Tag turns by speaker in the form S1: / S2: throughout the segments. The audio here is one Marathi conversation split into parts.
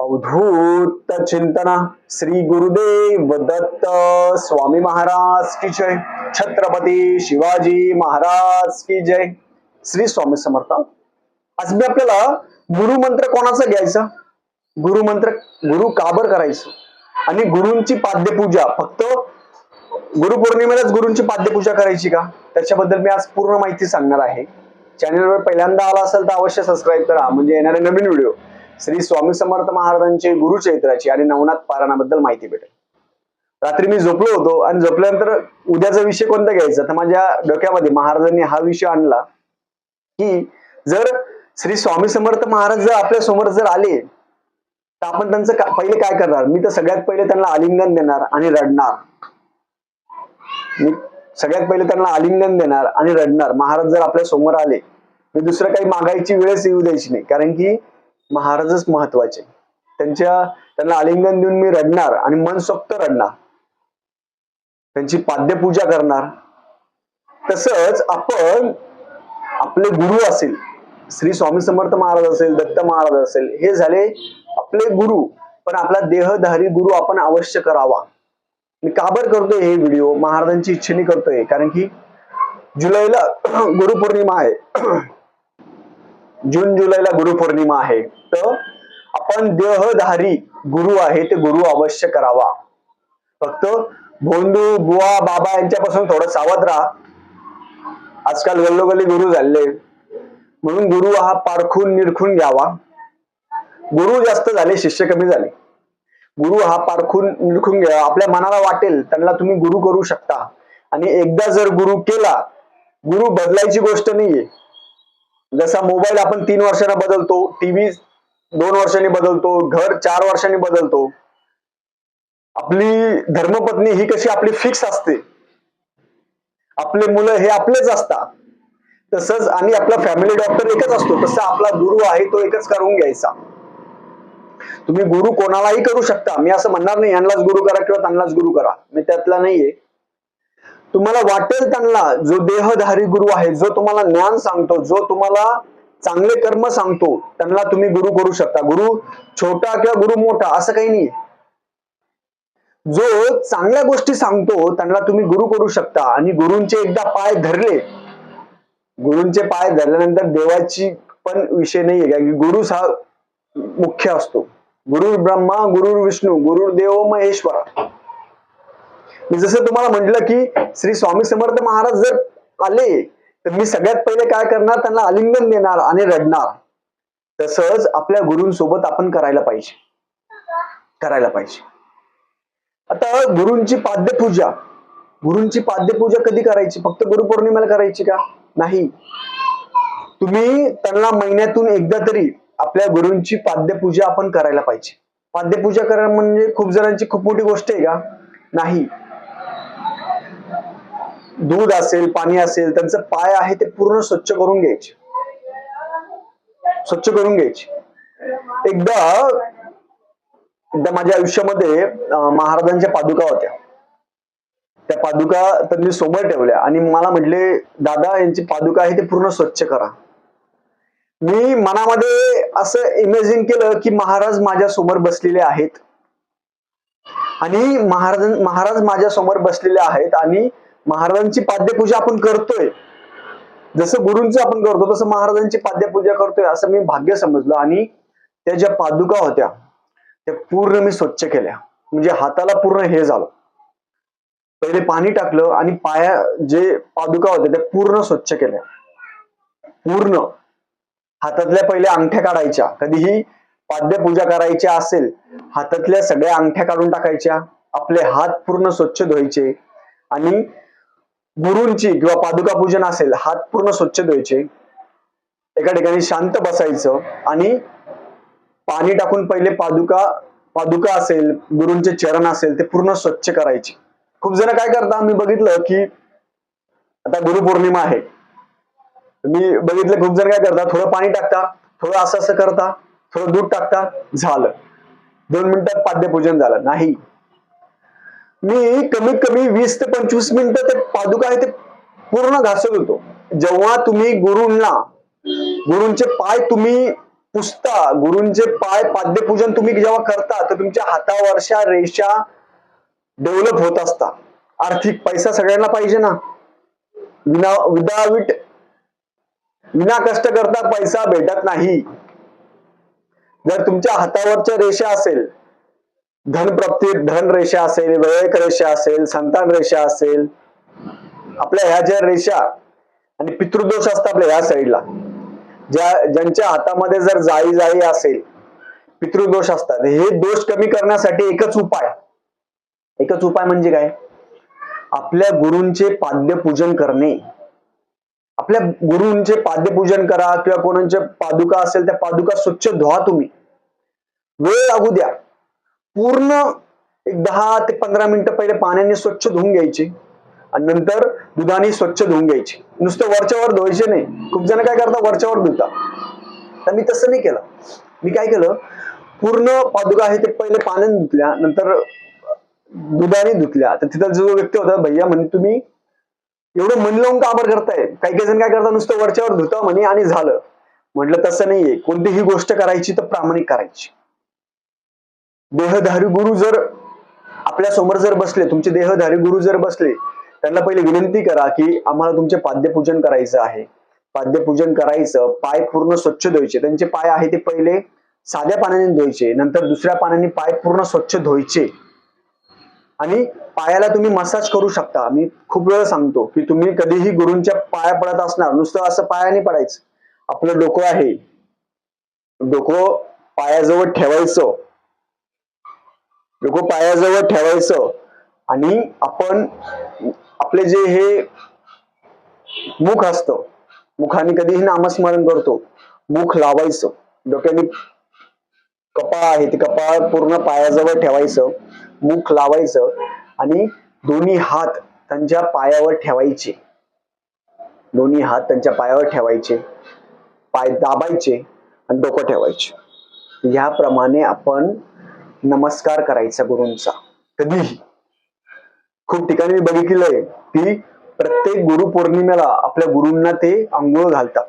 S1: अवधूत चिंतना श्री गुरुदेव दत्त स्वामी महाराज की जय। छत्रपती शिवाजी महाराज की जय। श्री स्वामी समर्थ। आज मी आपल्याला गुरुमंत्र कोणाचा घ्यायचा? गुरुमंत्र गुरु काबर करायचं? आणि गुरूंची पाद्यपूजा फक्त गुरुपौर्णिमेलाच गुरूंची पाद्यपूजा करायची का? त्याच्याबद्दल मी आज पूर्ण माहिती सांगणार आहे. चॅनलवर पहिल्यांदा आला असेल तर अवश्य सबस्क्राईब करा. म्हणजे येणारे नवीन व्हिडिओ श्री स्वामी समर्थ महाराजांचे गुरुचरित्राची आणि नवनाथ पारायणाबद्दल माहिती भेटेल. रात्री मी झोपलो होतो आणि झोपल्यानंतर उद्याचा विषय कोणता घ्यायचा? तर माझ्या डोक्यामध्ये महाराजांनी हा विषय आणला की जर श्री स्वामी समर्थ महाराज जर आपल्यासमोर जर आले तर आपण त्यांचं का- पहिले काय करणार? मी तर सगळ्यात पहिले त्यांना आलिंगन देणार आणि रडणार. मी सगळ्यात पहिले त्यांना आलिंगन देणार आणि रडणार. महाराज जर आपल्यासमोर आले मी दुसरं काही मागायची वेळच येऊ द्यायची नाही. कारण की महाराजच महत्त्वाचे. त्यांच्या त्यांना आलिंगन देऊन मी रडणार आणि मनसोक्त रडणार. त्यांची पाद्यपूजा करणार. तसंच आपण आपले गुरु असेल श्री स्वामी समर्थ महाराज असेल दत्त महाराज असेल हे झाले आपले गुरु. पण आपला देहधारी गुरु आपण अवश्य करावा. मी काबर करतोय हे व्हिडिओ? महाराजांची इच्छेने करतोय. कारण की जुलैला गुरुपौर्णिमा आहे. जून जुलैला गुरुपौर्णिमा आहे. तर आपण देहधारी गुरु आहे ते गुरु अवश्य करावा. फक्त भोंदू बुवा बाबा यांच्यापासून थोडं सावध राहा. आजकाल गल्लोगल्ली गुरु झाले म्हणून गुरु हा पारखून निरखून घ्यावा. गुरु जास्त झाले शिष्य कमी झाले. गुरु हा पारखून निरखून घ्यावा. आपल्या मनाला वाटेल त्यांना तुम्ही गुरु करू शकता. आणि एकदा जर गुरु केला गुरु बदलायची गोष्ट नाहीये. जसा मोबाईल आपण तीन वर्षांना बदलतो टीव्ही दोन वर्षांनी बदलतो घर चार वर्षांनी बदलतो आपली धर्मपत्नी ही कशी आपली फिक्स असते. आपले मुलं हे आपलेच असतात. तसंच आणि आपला फॅमिली डॉक्टर एकच असतो. तसं आपला गुरु आहे तो एकच करून घ्यायचा. तुम्ही गुरु कोणालाही करू शकता. मी असं म्हणणार नाही यांनाच गुरु करा किंवा त्यांनाच गुरु करा. मी त्यातला नाहीये. तुम्हाला वाटेल त्यांना जो देहधारी गुरु आहे जो तुम्हाला ज्ञान सांगतो जो तुम्हाला चांगले कर्म सांगतो त्यांना तुम्ही गुरु करू शकता. गुरु छोटा किंवा गुरु मोठा असं काही नाही जो चांगल्या गोष्टी सांगतो त्यांना तुम्ही गुरु करू शकता. आणि गुरुंचे एकदा पाय धरले गुरुंचे पाय धरल्यानंतर देवाची पण विषय नाहीये. कारण की गुरु हा मुख्य असतो. गुरु ब्रह्मा गुरु विष्णू गुरु देव महेश्वरा. मी जसं तुम्हाला म्हटलं की श्री स्वामी समर्थ महाराज जर आले तर मी सगळ्यात पहिले काय करणार? त्यांना आलिंगन देणार आणि रडणार. तसंच आपल्या गुरूंसोबत आपण करायला पाहिजे. करायला पाहिजे. आता गुरूंची पाद्यपूजा. गुरूंची पाद्यपूजा कधी करायची? फक्त गुरुपौर्णिमेला करायची का? नाही. तुम्ही त्यांना महिन्यातून एकदा तरी आपल्या गुरूंची पाद्यपूजा आपण करायला पाहिजे. पाद्यपूजा करणं म्हणजे खूप जणांची खूप मोठी गोष्ट आहे का? नाही. दूध असेल पाणी असेल त्यांचं पाय आहे ते पूर्ण स्वच्छ करून घ्यायचे. स्वच्छ करून घ्यायचे. एकदा एकदा माझ्या आयुष्यामध्ये महाराजांच्या पादुका होत्या. त्या पादुका त्यांनी समोर ठेवल्या आणि मला म्हटले दादा यांची पादुका आहे ते पूर्ण स्वच्छ करा. मी मनामध्ये असं इमेजिन केलं की महाराज माझ्यासमोर बसलेले आहेत. आणि महाराज महाराज माझ्यासमोर बसलेले आहेत आणि महाराजांची पाद्यपूजा आपण करतोय. जसं गुरूंचं आपण करतो तसं महाराजांची पाद्यपूजा करतोय असं मी भाग्य समजलं. आणि त्या ज्या पादुका होत्या त्या पूर्ण मी स्वच्छ केल्या. म्हणजे हाताला पूर्ण हे झालं. पहिले पाणी टाकलं आणि पाया जे पादुका होत्या त्या पूर्ण स्वच्छ केल्या. पूर्ण. हातातल्या पहिल्या अंगठ्या काढायच्या. कधीही पाद्यपूजा करायची असेल हातातल्या सगळ्या अंगठ्या काढून टाकायच्या. आपले हात पूर्ण स्वच्छ धुवायचे. आणि गुरूंची किंवा पादुका पूजन असेल हात पूर्ण स्वच्छ धुवायचे. एका ठिकाणी शांत बसायचं आणि पाणी टाकून पहिले पादुका पादुका असेल गुरूंचे चरण असेल ते पूर्ण स्वच्छ करायचे. खूप जण काय करता मी बघितलं की आता गुरुपौर्णिमा आहे. मी बघितलं खूप जण काय करतात थोडं पाणी टाकता थोडं असं असं करता थोडं दूध टाकता झालं. दोन मिनिटात पाद्यपूजन झालं. नाही. मी कमीत कमी वीस ते पंचवीस मिनिटं ते पादुका आहे ते पूर्ण घासत होतो जेव्हा तुम्ही गुरुंना गुरुंचे पाय तुम्ही पुसता गुरुंचे पाय पाद्यपूजन तुम्ही जेव्हा करता तर तुमच्या हातावरच्या रेषा डेव्हलप होत असता आर्थिक पैसा सगळ्यांना पाहिजे ना. विना विदाविट विना कष्ट करता पैसा भेटत नाही. जर तुमच्या हातावरच्या रेषा असेल धनप्राप्ती धन रेषा असेल वेळेक रेषा असेल संतान रेषा असेल आपल्या ह्या ज्या रेषा आणि पितृदोष असतात आपल्या ह्या साईडला ज्या ज्यांच्या हातामध्ये जर जाळी जाळी असेल पितृदोष असतात. हे दोष कमी करण्यासाठी एकच उपाय. एकच उपाय म्हणजे काय? आपल्या गुरूंचे पाद्यपूजन करणे. आपल्या गुरूंचे पाद्यपूजन करा किंवा कोणाच्या पादुका असेल त्या पादुका स्वच्छ धुवा तुम्ही. वेळ लागू द्या. पूर्ण एक दहा ते पंधरा मिनिटं पहिले पाण्याने स्वच्छ धुवून घ्यायचे. आणि नंतर दुधाने स्वच्छ धुवून घ्यायची. नुसतं वरच्यावर धुवायचे नाही. खूप जण काय करतात? वरच्यावर धुता तर मी तसं नाही केलं. मी काय केलं? पूर्ण पादुका आहे ते पहिले पाण्याने धुतल्या नंतर दुधाने धुतल्या. तर तिथं जो व्यक्ती होता भैया म्हणे तुम्ही एवढं मन लावून का बरं करताय. काही काही जण काय करतात? नुसतं वरच्यावर धुता म्हणे आणि झालं. म्हटलं तसं नाहीये. कोणतीही गोष्ट करायची तर प्रामाणिक करायची. देहधारी गुरु जर आपल्यासमोर जर बसले तुमचे देहधारी गुरु जर बसले त्यांना पहिले विनंती करा की आम्हाला तुमचे पाद्यपूजन करायचं आहे. पाद्यपूजन करायचं पाय पूर्ण स्वच्छ धुवायचे. त्यांचे पाय आहे ते पहिले साध्या पाण्याने धुवायचे नंतर दुसऱ्या पाण्याने पाय पूर्ण स्वच्छ धुवायचे. आणि पायाला तुम्ही मसाज करू शकता. मी खूप वेळा सांगतो की तुम्ही कधीही गुरूंच्या पाया पडत असणार नुसतं असं पायाने पडायचं. आपलं डोकं आहे. डोकं पायाजवळ ठेवायचं. डोकं पायाजवळ ठेवायचं. आणि आपण आपले जे हे मुख असतं मुखाने कधीही नामस्मरण करतो मुख लावायचं. डोक्याने कपाळ आहे ते कपाळ पूर्ण पायाजवळ ठेवायचं मुख लावायचं आणि दोन्ही हात त्यांच्या पायावर ठेवायचे. दोन्ही हात त्यांच्या पायावर ठेवायचे पाय दाबायचे आणि डोकं ठेवायचे. याप्रमाणे आपण नमस्कार करायचा गुरूंचा. कधीही खूप ठिकाणी मी बघितलंय की प्रत्येक गुरु पौर्णिमेला आपल्या गुरूंना ते आंघोळ घालतात.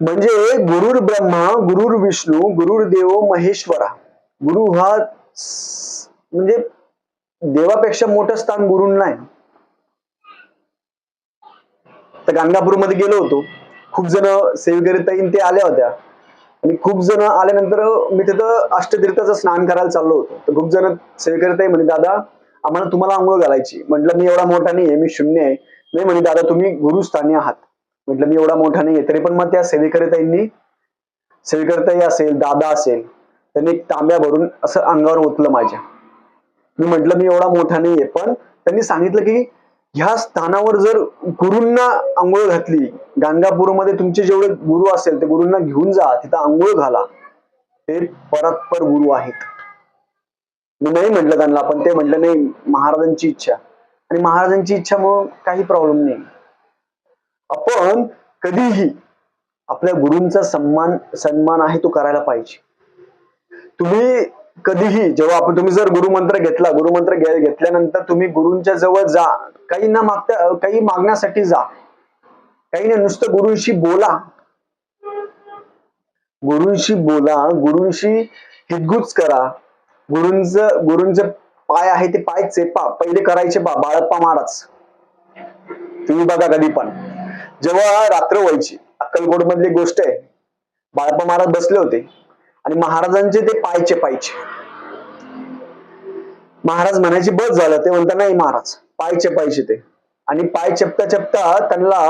S1: म्हणजे गुरुर ब्रह्मा गुरुर विष्णू गुरुर देव महेश्वरा. गुरु हा म्हणजे देवापेक्षा मोठं स्थान गुरुंना आहे तर गाणगापूरमध्ये गेलो होतो. खूप जण सेवेकरी ताईन ते आल्या होत्या. आणि खूप जण आल्यानंतर मी तिथं अष्टतीर्थाचं स्नान करायला चाललो होतो. तर खूप जण सेवेकरी म्हणे दादा आम्हाला तुम्हाला आंघोळ घालायची. म्हटलं मी एवढा मोठा नाही आहे मी शून्य आहे. नाही म्हणे दादा तुम्ही गुरुस्थानी आहात. म्हटलं मी एवढा मोठा नाही आहे तरी पण मग त्या सेवेकरी सेवेकरताई असेल दादा असेल त्यांनी एक तांब्या भरून असं अंगावर ओतलं माझ्या. मी म्हंटल मी एवढा मोठा नाही आहे पण त्यांनी सांगितलं की ह्या स्थानावर जर गुरूंना आंघोळ घातली गाणगापूरमध्ये तुमचे जेवढे गुरु असेल ते गुरूंना घेऊन जा तिथं आंघोळ घाला. ते परतपर गुरु आहेत. मी नाही म्हटलं त्यांना पण ते म्हटलं नाही महाराजांची इच्छा. आणि महाराजांची इच्छा मग काही प्रॉब्लेम नाही. आपण कधीही आपल्या गुरूंचा सन्मान सन्मान आहे तो करायला पाहिजे. तुम्ही कधीही जेव्हा आपण तुम्ही जर गुरुमंत्र घेतला गुरुमंत्र घेतल्यानंतर तुम्ही गुरूंच्या जवळ जा. काही ना मागता काही मागण्यासाठी जा. काही नाही नुसतं गुरूंशी बोला. गुरूंशी बोला गुरूंशी हितगुज करा. गुरूंच गुरूंचे पाय आहे ते पाय चेपा. पहिले करायचे बा बाळप्पा महाराज. तुम्ही बघा कधी पण. जेव्हा रात्र व्हायची अक्कलकोट मधली गोष्ट आहे बाळप्पा महाराज बसले होते. आणि महाराजांचे ते पाय चेपायचे महाराज म्हणायचे बस झालं. ते म्हणता नाही महाराज पाय चेपायचे ते. आणि पाय चपता चपता त्यांना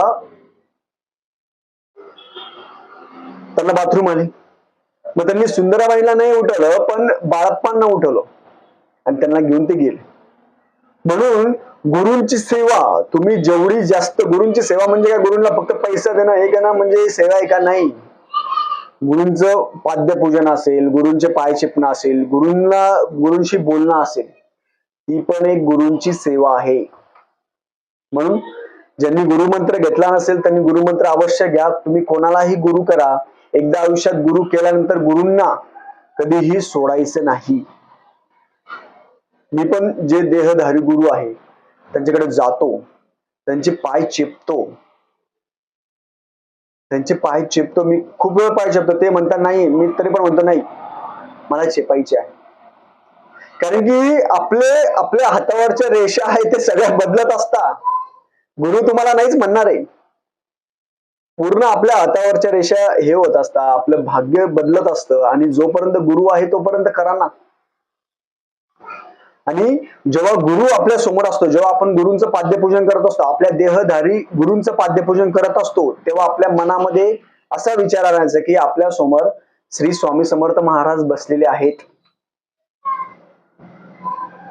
S1: त्यांना बाथरूम आली. मग त्यांनी सुंदराबाईला नाही उठवलं पण बाळप्पांना उठवलं. आणि त्यांना घेऊन ते गेले. म्हणून गुरूंची सेवा तुम्ही जेवढी जास्त गुरूंची सेवा म्हणजे काय? गुरूंना फक्त पैसा देणं हे का ना म्हणजे सेवा आहे का? नाही. गुरूंचं पाद्यपूजन असेल गुरूंचे पाय चिपणं असेल गुरूंना गुरूंशी बोलणं असेल ती पण एक गुरूंची सेवा आहे. म्हणून ज्यांनी गुरुमंत्र घेतला नसेल त्यांनी गुरुमंत्र अवश्य घ्या. तुम्ही कोणालाही गुरु करा. एकदा आयुष्यात गुरु केल्यानंतर गुरूंना कधीही सोडायचं नाही. मी पण जे देहधारी गुरु आहे त्यांच्याकडे जातो. त्यांचे पाय चिपतो. त्यांचे पाय चेपतो मी खूप वेळ पाय चेपतो. ते म्हणतात नाही मी तरी पण म्हणतो नाही मला चेपायचे आहे. कारण की आपले आपल्या हातावरच्या रेषा आहे ते सगळ्या बदलत असता गुरु तुम्हाला नाहीच म्हणणार आहे. पूर्ण आपल्या हातावरच्या रेषा हे होत असता आपलं भाग्य बदलत असतं आणि जोपर्यंत गुरु आहे तोपर्यंत करा ना. आणि जेव्हा गुरु आपल्यासमोर असतो जेव्हा आपण गुरूंचं पाद्यपूजन करत असतो आपल्या देहधारी गुरूंचं पाद्यपूजन करत असतो तेव्हा आपल्या मनामध्ये असा विचार आणायचा की आपल्यासमोर श्री स्वामी समर्थ महाराज बसलेले आहेत.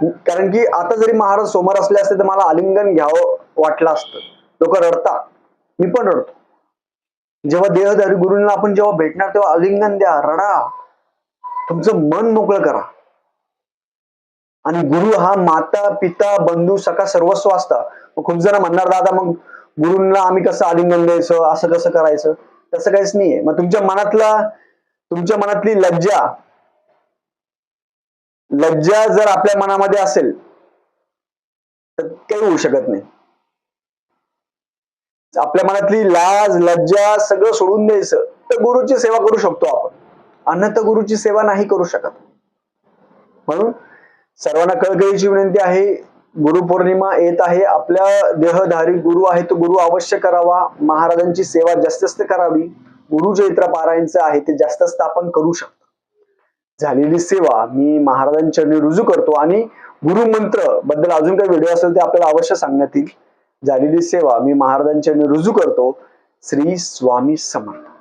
S1: कारण की आता जरी महाराज समोर असले असते तर मला आलिंगन घ्यावं वाटलं असतं. लोक रडतात. मी पण रडतो. जेव्हा देहधारी गुरुंना आपण जेव्हा भेटणार तेव्हा आलिंगन द्या रडा. तुमचं मन मोकळं करा. आणि गुरु हा माता पिता बंधू सखा सर्वस्व असता. मग खूप जण म्हणणार दादा मग गुरुंना आम्ही कसं आलिंगन द्यायचं? असं कसं करायचं? तसं काहीच नाहीये. मग तुमच्या मनातला तुमच्या मनातली लज्जा लज्जा जर आपल्या मनामध्ये असेल तर काही होऊ शकत नाही. आपल्या मनातली लाज लज्जा सगळं सोडून द्यायचं तर गुरुची सेवा करू शकतो आपण. अन्यथा गुरुची सेवा नाही करू शकत. म्हणून सर्वांना कळकळीची विनंती आहे. गुरुपौर्णिमा येत आहे. आपल्या देहधारी गुरु आहे तो गुरु अवश्य करावा. महाराजांची सेवा जास्त करावी गुरु चैत्र पारायणचं आहे ते जास्त आपण करू शकतो. झालेली सेवा मी महाराजांच्या रुजू करतो आणि गुरुमंत्रबद्दल अजून काही व्हिडिओ असेल ते आपल्याला अवश्य सांगण्यात येईल. झालेली सेवा मी महाराजांच्या रुजू करतो. श्री स्वामी समर्थ.